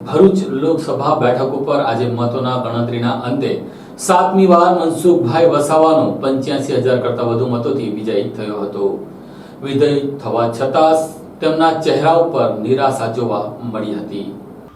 ભરૂચ લોકસભા બેઠક ઉપર આજે મતોના ગણતરીના અંતે સાતમી વાર મનસુખભાઈ વસાવાનો પંચ્યાસી હજાર કરતા વધુ મતોથી વિજયી થયો હતો. વિજય થવા છતાં તેમના ચહેરા ઉપર નિરાશા જોવા મળી હતી.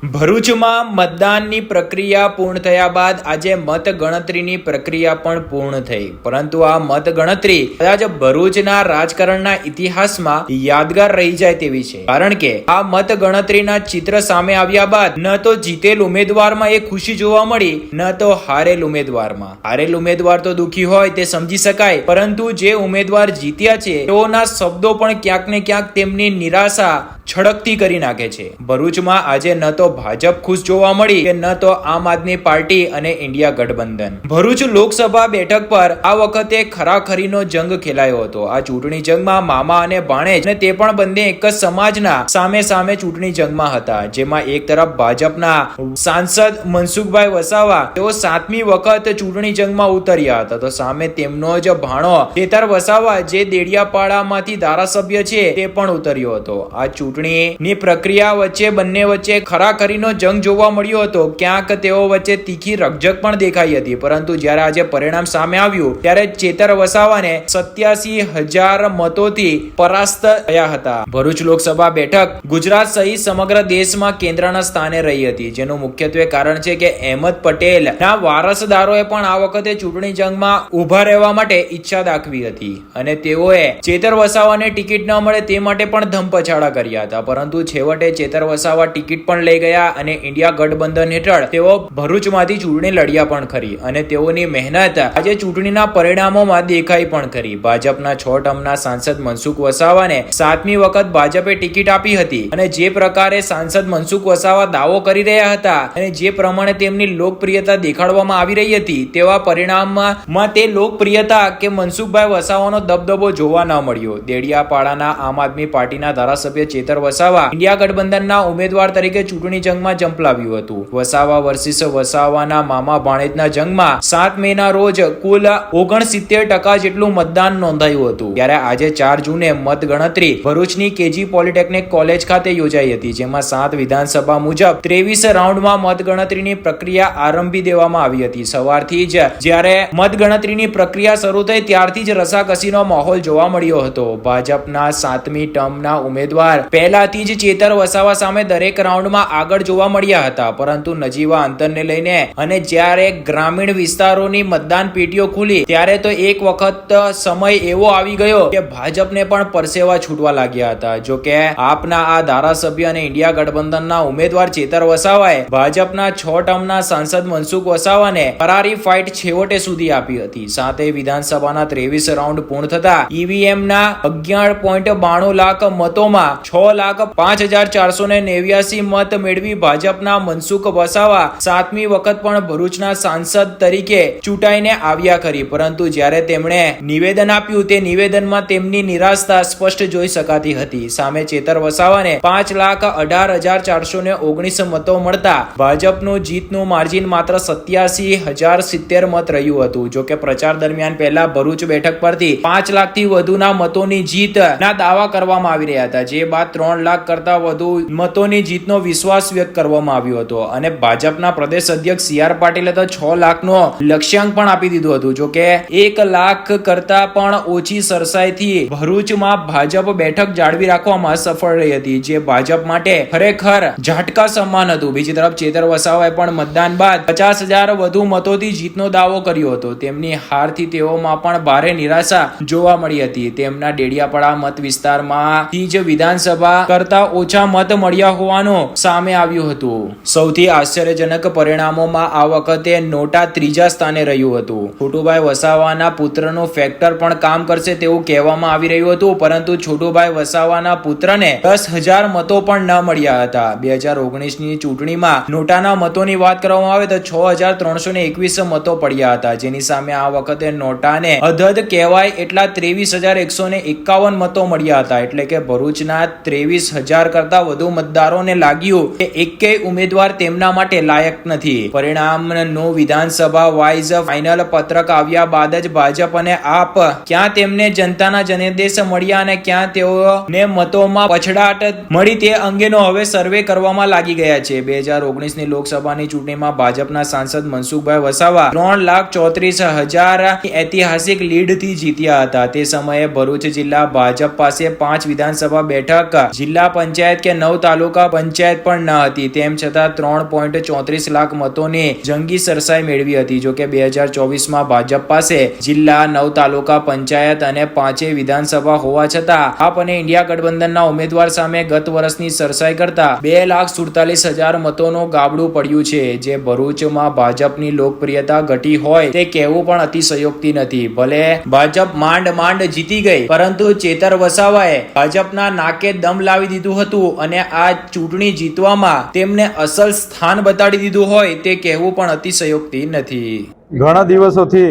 ભરૂચમાં મતદાનની પ્રક્રિયા પૂર્ણ થયા બાદ આજે મતગણતરીની પ્રક્રિયા પણ પૂર્ણ થઈ. પરંતુ આ મતગણતરી કદાચ ભરૂચના રાજકારણના ઇતિહાસમાં યાદગાર રહી જાય તેવી છે. કારણ કે આ મતગણતરીના ચિત્ર સામે આવ્યા બાદ ન તો જીતેલ ઉમેદવારમાં એ ખુશી જોવા મળી, ન તો હારેલ ઉમેદવારમાં. હારેલ ઉમેદવાર તો દુખી હોય તે સમજી શકાય, પરંતુ જે ઉમેદવાર જીત્યા છે, તેઓના શબ્દો પણ ક્યાંક ને ક્યાંક તેમની નિરાશા છડકતી કરી નાખે છે. ભરૂચમાં આજે ન તો ભાજપ ખુશ જોવા મળી કે ન તો આમ આદમી પાર્ટી અને ઇન્ડિયા ગઠબંધન. ભરૂચ લોકસભા બેઠક પર આ વખતે ખરાખરીનો જંગ ખેલાયો હતો. આ ચૂંટણી જંગમાં મામા અને ભાણેજ અને તે પણ બંને એક જ સમાજના સામે સામે ચૂંટણી જંગમાં હતા. જેમાં એક તરફ ભાજપના સાંસદ મનસુખભાઈ વસાવા તેઓ સાતમી વખત ચૂંટણી જંગમાં ઉતર્યા હતા. તો સામે તેમનો જ ભાણો તેતર વસાવા જે દેડિયાપાડામાંથી ધારાસભ્ય છે તે પણ ઉતર્યો હતો. આ ચૂંટણીની પ્રક્રિયા વચ્ચે બંને વચ્ચે ખરાખરીનો જંગ જોવા મળ્યો હતો. ક્યાંક તેઓ વચ્ચે તીખી રકઝક પણ દેખાઈ હતી. પરંતુ જ્યારે આજે પરિણામ સામે આવ્યું, ત્યારે ચેતર વસાવાને સત્યાસી હજાર મતોથી પરાસ્ત થયા હતા. ભરૂચ લોકસભા બેઠક ગુજરાત સહિત સમગ્ર દેશમાં કેન્દ્રના સ્થાને રહી હતી. જેનું મુખ્યત્વે કારણ છે કે અહેમદ પટેલ ના વારસદારોએ પણ આ વખતે ચૂંટણી જંગમાં ઊભા રહેવા માટે ઈચ્છા દાખવી હતી. અને તેઓએ ચેતર વસાવાને ટિકિટ ન મળે તે માટે પણ ધમપછાડા કર્યા હતા. પરંતુ છેવટે ચેતર વસાવા ટિકિટ પણ લઈ ગયા અને ઇન્ડિયા ગઠબંધન હેઠળ તેઓ ભરૂચમાંથી ચૂંટણી લડ્યા પણ ખરી અને તેઓની મહેનત આજે ચૂંટણીના પરિણામોમાં દેખાઈ પણ ખરી. ભાજપના છ ટર્મના સાંસદ મનસુખ વસાવાને સાતમી વખત ભાજપે ટિકિટ આપી હતી અને જે પ્રકારે સાંસદ મનસુખ વસાવા દાવો કરી રહ્યા હતા અને જે પ્રમાણે તેમની લોકપ્રિયતા દેખાડવામાં આવી રહી હતી તેવા પરિણામમાં તે લોકપ્રિયતા કે મનસુખભાઈ વસાવાનો દબદબો જોવા ન મળ્યો. દેડિયાપાડાના આમ આદમી પાર્ટીના ધારાસભ્ય ચેતર વસાવા. ઇન્ડિયા ગઠબંધનના ઉમેદવાર તરીકે ચૂંટણી જંગમાં ઝંપલાવ્યું હતું. વસાવા વર્સિસ વસાવાના મામા ભાણેજના જંગમાં સાત મે ના રોજ કુલ ઓગણસિત્તેર ટકા જેટલું મતદાન નોંધાયું હતું. ત્યારે આજે ચાર જૂને મતગણતરી ભરૂચની કેજી પોલિટેકનિક કોલેજ ખાતે યોજાઈ હતી, જેમાં સાત વિધાનસભા મુજબ ત્રેવીસ રાઉન્ડમાં મતગણતરીની પ્રક્રિયા આરંભી દેવામાં આવી હતી. સવારથી જ જ્યારે મતગણતરીની પ્રક્રિયા શરૂ થઈ, ત્યારથી જ રસાકસીનો માહોલ જોવા મળ્યો હતો. ભાજપના સાતમી ટર્મના ઉમેદવાર પહેલાથી જ ચેતર વસાવા સામે દરેક રાઉન્ડમાં આગળ જોવા મળ્યા હતા, પરંતુ નજીવા અંતરને લઈને અને જ્યારે ગ્રામીણ વિસ્તારોની મતદાન પેટીઓ ખુલી, ત્યારે તો એક વખત સમય એવો આવી ગયો કે ભાજપને પણ પરસેવા છૂટવા લાગ્યા હતા. જો કે આપના આ ધારાસભ્ય અને ઇન્ડિયા ગઠબંધનના ઉમેદવાર ચેતર વસાવાએ ભાજપના છ ટર્મના સાંસદ મનસુખ વસાવાને કરારી ફાઇટ છેવટે સુધી આપી હતી. સાથે વિધાનસભાના ત્રેવીસ રાઉન્ડ પૂર્ણ થતા ઈવીએમ ના અગિયાર પોઈન્ટ બાણું લાખ મતોમાં છ લાખ પાંચ હજાર ચારસો ને નેવ્યાસી મત મેળવી ભાજપના મનસુખ વસાવા સાતમી વખત પણ ભરૂચના સાંસદ તરીકે ચૂંટાઈને આવ્યા ખરી. પરંતુ જ્યારે તેમણે નિવેદન આપ્યું, તે નિવેદનમાં તેમની નિરાશતા સ્પષ્ટ જોઈ શકાતી હતી. સામે ચેતર વસાવાને પાંચ લાખ અઢાર હજાર ચારસો ને ઓગણીસ મતો મળતા ભાજપનું જીતનું માર્જિન માત્ર સત્યાસી હજાર સિત્તેર મત રહ્યું હતું. જો કે પ્રચાર દરમિયાન પહેલા ભરૂચ બેઠક પરથી પાંચ લાખથી વધુના મતોની જીત ના દાવા કરવામાં આવી રહ્યા હતા. જે બાદ ત્રણ લાખ કરતા વધુ મતોની જીતનો વિશ્વાસ વ્યક્ત કરવામાં આવ્યો હતો. અને ભાજપના પ્રદેશ અધ્યક્ષ સી આર પાટીલે તો છ લાખનો લક્ષ્યાંક પણ આપી દીધું હતું. જો કે એક લાખ કરતા પણ ઓછી સરસાઈથી ભરૂચમાં ભાજપ બેઠક જાળવી રાખવામાં સફળ રહી હતી. જે ભાજપ માટે ખરેખર ઝાટકા સમાન હતું. બીજી તરફ ચેતર વસાવાએ પણ મતદાન બાદ પચાસ હજાર વધુ મતોથી જીતનો દાવો કર્યો હતો. તેમની હારથી તેઓમાં પણ ભારે નિરાશા જોવા મળી હતી. તેમના ડેડિયાપાડા મત વિસ્તારમાંથી જ વિધાનસભા કરતા ઓછા મત મળ્યા હોવાનું સામે આવ્યું હતું. સૌથી આશ્ચર્યજનક પરિણામોમાં આ વખતે નોટા ત્રીજા સ્થાને રહ્યું હતું. છોટુભાઈ વસાવાના પુત્રનું ફેક્ટર પણ કામ કરશે તેવું કહેવામાં આવી રહ્યું હતું, પરંતુ છોટુભાઈ વસાવાના પુત્રને દસ હજાર મતો પણ ન મળ્યા હતા. બે હજાર ઓગણીસની ચૂંટણીમાં નોટાના મતોની વાત કરવામાં આવે તો છ હજાર ત્રણસો ને એકવીસ મતો પડ્યા હતા. જેની સામે આ વખતે નોટાને અધધ કહેવાય એટલા ત્રેવીસ હજાર એકસો ને એકાવન મતો મળ્યા હતા. એટલે કે ભરૂચના ત્રે ત્રેવીસ હજાર કરતા વધુ મતદારોને લાગ્યું કે એકેય ઉમેદવાર તેમના માટે લાયક નથી. પરિણામનો વિધાનસભા વાઇઝ ફાઇનલ પત્રક આવ્યા બાદ જ ભાજપ અને આપ ક્યાં તેમને જનતાના જનાદેશ મળ્યા અને ક્યાં તેઓને મતોમાં પછડાટ મળી તે અંગેનો હવે સર્વે કરવામાં લાગી ગયા છે. બે હજાર ઓગણીસની લોકસભાની ચૂંટણીમાં ભાજપના સાંસદ મનસુખભાઈ વસાવા ત્રણ લાખ ચોત્રીસ હજાર ઐતિહાસિક લીડથી જીત્યા હતા. તે સમયે ભરૂચ જિલ્લા ભાજપ પાસે પાંચ વિધાનસભા બેઠક જિલ્લા પંચાયત કે નવ તાલુકા પંચાયત પણ ન હતી. તેમ છતાં ત્રણ પોઈન્ટ ચોત્રીસ લાખ મતોને જંગી સરસાઈ મેળવી હતી. જો કે બે હજાર ચોવીસમાં ભાજપ પાસે જિલ્લા નવ તાલુકા પંચાયત અને પાંચે વિધાનસભા હોવા છતાં આપ અને ઇન્ડિયા ગઠબંધનના ઉમેદવાર સામે ગત વર્ષની સરસાઈ કરતા બે લાખ સુડતાલીસ હજાર મતોનું ગાબડું પડ્યું છે. જે ભરૂચમાં ભાજપની લોકપ્રિયતા ઘટી હોય તે કહેવું પણ અતિશયોક્તિ નથી. ભલે ભાજપ માંડ માંડ જીતી ગઈ, પરંતુ ચેતર વસાવાએ ભાજપના નાકે દમ લાવી દીધું હતું અને આ ચૂંટણી જીતવામાં તેમને અસલ સ્થાન બતાડી દીધું હોય તે કહેવું પણ અતિશયોક્તિ નથી. ઘણા દિવસોથી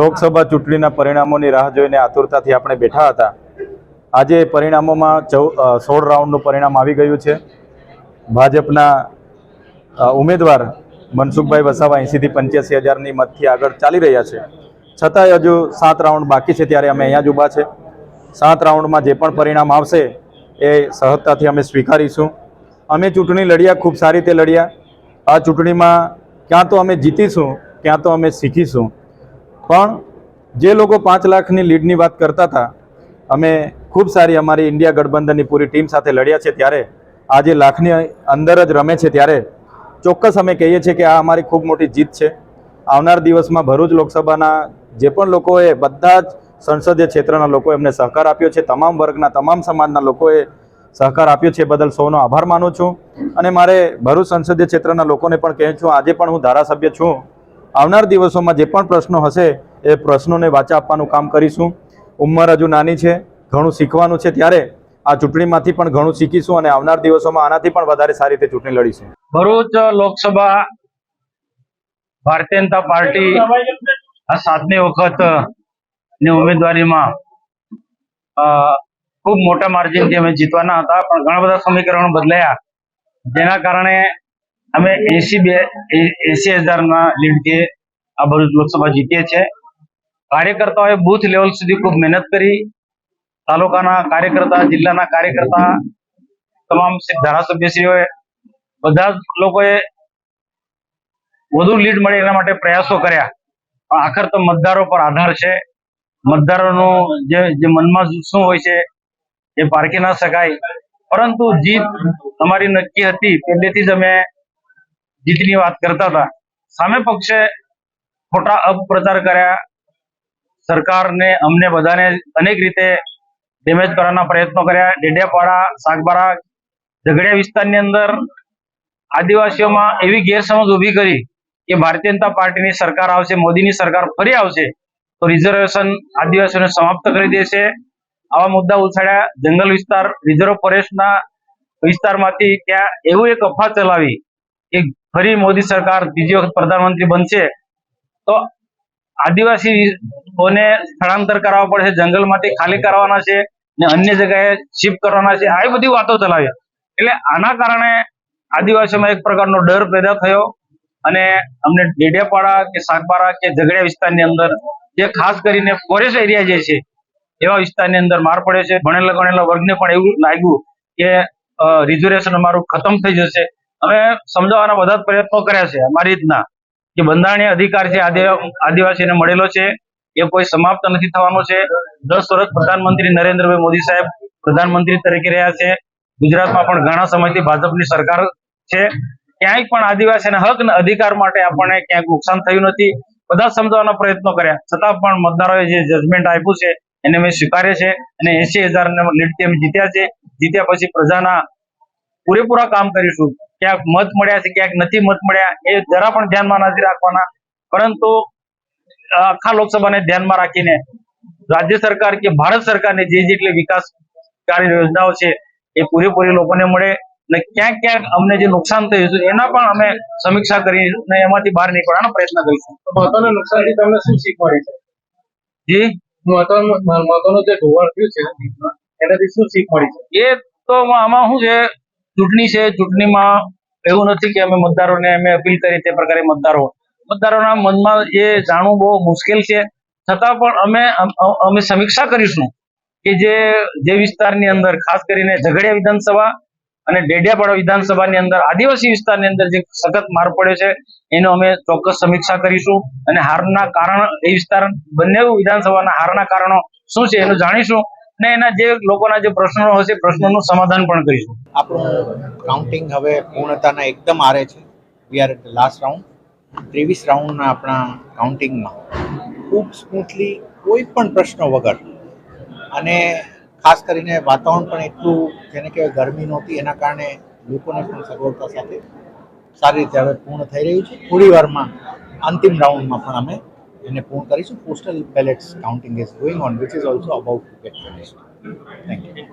લોકસભા ચૂંટણીના પરિણામોની રાહ જોઈને આતુરતાથી આપણે બેઠા હતા. આજે પરિણામોમાં ચૌ સોળ રાઉન્ડનું પરિણામ આવી ગયું છે. ભાજપના ઉમેદવાર મનસુખભાઈ વસાવા એંસીથી પંચ્યાસી હજારની મતથી આગળ ચાલી રહ્યા છે. છતાંય હજુ સાત રાઉન્ડ બાકી છે ત્યારે અમે અહીંયા જ ઊભા છે. સાત રાઉન્ડમાં જે પણ પરિણામ આવશે એ સહજતાથી અમે સ્વીકારીશું. અમે ચૂંટણી લડ્યા, ખૂબ સારી રીતે લડ્યા. આ ચૂંટણીમાં ક્યાં તો અમે જીતીશું, ક્યાં તો અમે શીખીશું. પણ જે લોકો પાંચ લાખની લીડની વાત કરતા હતા, અમે ખૂબ સારી અમારી ઇન્ડિયા ગઠબંધનની પૂરી ટીમ સાથે લડ્યા છે ત્યારે. આજે લાખની અંદર જ રમે છે ત્યારે. ચોક્કસ અમે કહીએ છીએ કે આ અમારી ખૂબ મોટી જીત છે. આવનાર દિવસમાં ભરૂચ લોકસભાના જે પણ લોકોએ બધા જ સંસદીય ક્ષેત્રના લોકોએ એમને સહકાર આપ્યો છે. તમામ વર્ગના, તમામ સમાજના લોકોએ સહકાર આપ્યો છે. બદલ સૌનો આભાર માનું છું. અને મારે ભરૂચ સંસદીય ક્ષેત્રના લોકોને પણ કહું છું, આજે પણ હું ધારાસભ્ય છું. આવનાર દિવસોમાં જે પણ પ્રશ્નો હશે, એ પ્રશ્નોને વાચા આપવાનું કામ કરીશું. ઉંમર હજુ નાની છે, ઘણું શીખવાનું છે. ત્યારે આ ચૂંટણીમાંથી પણ ઘણું શીખીશું અને આવનાર દિવસોમાં આનાથી પણ વધારે સારી રીતે ચૂંટણી લડીશું. ભરૂચ લોકસભા ભારતીય જનતા પાર્ટી આ સાતમી વખત ની ઉમેદવારીમાં ખૂબ મોટા માર્જિનથી અમે જીતવાના હતા, પણ ઘણા બધા સમીકરણો બદલાયા. જેના કારણે અમે એસી બે એસી હજારના લીડથી આ ભરૂચ લોકસભા જીતીએ છીએ. કાર્યકર્તાઓએ બુથ લેવલ સુધી ખૂબ મહેનત કરી. તાલુકાના કાર્યકર્તા, જિલ્લાના કાર્યકર્તા, તમામ ધારાસભ્યશ્રીઓએ બધા જ લોકોએ વધુ લીડ મળે એના માટે પ્રયાસો કર્યા. પણ આખર તો મતદારો પર આધાર છે. મતદારોનું જે જે મનમાં શું હોય છે, એ પારખી ના શકાય. પરંતુ જીત અમારી નક્કી હતી, પહેલેથી જ અમે જીતની વાત કરતા હતા. સામે પક્ષે ખોટા અપપ્રચાર કર્યા. સરકારને અમને બધાને અનેક રીતે ડેમેજ કરવાના પ્રયત્નો કર્યા. ડેડિયાપાડા, સાગબારા, ઝઘડિયા વિસ્તારની અંદર આદિવાસીઓમાં એવી ગેરસમજ ઊભી કરી કે ભારતીય જનતા પાર્ટીની સરકાર આવશે, મોદીની સરકાર ફરી આવશે. તો રિઝર્વેશન આદિવાસીઓને સમાપ્ત કરી દેશે આવા મુદ્દા ઉછાળ્યા જંગલ વિસ્તાર રિઝર્વ ફોરેસ્ટના વિસ્તારમાંથી ત્યાં એવું એક અફવા ચલાવી કે ફરી મોદી સરકાર બીજી વખત પ્રધાનમંત્રી બનશે. તો આદિવાસીઓને સ્થળાંતર કરાવવા પડશે, જંગલમાંથી ખાલી કરવાના છે ને અન્ય જગ્યાએ શિફ્ટ કરવાના છે. આવી બધી વાતો ચલાવી. એટલે આના કારણે આદિવાસીઓમાં એક પ્રકારનો ડર પેદા થયો અને અમને ડેડિયાપાડા કે સાગબારા કે ઝઘડિયા વિસ્તારની અંદર જે ખાસ કરીને ફોરેસ્ટ એરિયા જે છે, એવા વિસ્તારની અંદર માર પડે છે. ભણેલા ગણેલા વર્ગને પણ એવું લાગ્યું કે રિઝર્વેશન અમારું ખતમ થઈ જશે. અમે સમજાવવાના બધા પ્રયત્નો કર્યા છે. અમારી રીતના કે બંધારણીય અધિકાર છે આદિ- આદિવાસીને મળેલો છે, એ કોઈ સમાપ્ત નથી થવાનો છે. દસ વર્ષ પ્રધાનમંત્રી નરેન્દ્રભાઈ મોદી સાહેબ પ્રધાનમંત્રી તરીકે રહ્યા છે. ગુજરાતમાં પણ ઘણા સમયથી ભાજપની સરકાર છે. ક્યાંય પણ આદિવાસીના હક અધિકાર માટે આપણને ક્યાંક નુકસાન થયું નથી. બધા સમજાવવાના પ્રયત્નો કર્યા. છતાં પણ મતદારોએ જે જજમેન્ટ આપ્યું છે, એને અમે સ્વીકારે છે અને એસી હજાર અમે જીત્યા છે. જીત્યા પછી પ્રજાના પૂરેપૂરા કામ કરીશું. ક્યાંક મત મળ્યા છે, ક્યાંક નથી મત મળ્યા, એ જરા પણ ધ્યાનમાં નથી રાખવાના. પરંતુ આખા લોકસભાને ધ્યાનમાં રાખીને રાજ્ય સરકાર કે ભારત સરકારની જે જેટલી વિકાસકારી યોજનાઓ છે, એ પૂરેપૂરી લોકોને મળે. અને ક્યાંક ક્યાંક અમને જે નુકસાન થયું છે એના પણ અમે સમીક્ષા કરીને એમાંથી બહાર નીકળવાનો પ્રયત્ન કરીશું. મહત્વના નુકસાનથી તમને શું શીખ મળી છે? જી? મહત્વનું મહત્વનું જે ધોવાણ થયું છે એનાથી શું શીખ મળી છે? એ તો આમાં શું છે ચૂંટણી છે ચૂંટણીમાં એવું નથી કે અમે મતદારોને અમે અપીલ કરી તે પ્રકારે મતદારો મતદારોના મનમાં એ જાણવું બહુ મુશ્કેલ છે. છતાં પણ અમે અમે સમીક્ષા કરીશું કે જે જે વિસ્તારની અંદર ખાસ કરીને ઝઘડિયા વિધાનસભા અને ડેડિયાપાડા વિધાનસભાની અંદર, આદિવાસી વિસ્તારની અંદર જે સખત માર પડ્યો છે, એનો અમે ચોક્કસ સમીક્ષા કરીશું અને હારના કારણ, એ વિસ્તાર બંને વિધાનસભાના હારના કારણો શું છે એનું જાણીશું અને એના જે લોકોના જે પ્રશ્નો હશે, પ્રશ્નોનું સમાધાન પણ કરીશું. આપણું કાઉન્ટિંગ હવે પૂર્ણતાના એકદમ આરે છે. વી આર લાસ્ટ રાઉન્ડ ત્રેવીસ રાઉન્ડના આપણા કાઉન્ટિંગમાં ખૂબ સ્મૂથલી કોઈ પણ પ્રશ્નો વગર. અને ખાસ કરીને વાતાવરણ પણ એટલું જેને કહેવાય ગરમી નહોતી, એના કારણે લોકોને પણ સગવડતા સાથે સારી રીતે હવે પૂર્ણ થઈ રહ્યું છે. થોડી વારમાં અંતિમ રાઉન્ડમાં પણ અમે એને પૂર્ણ કરીશું. Postal ballots counting is going on which is also about to get finished thank you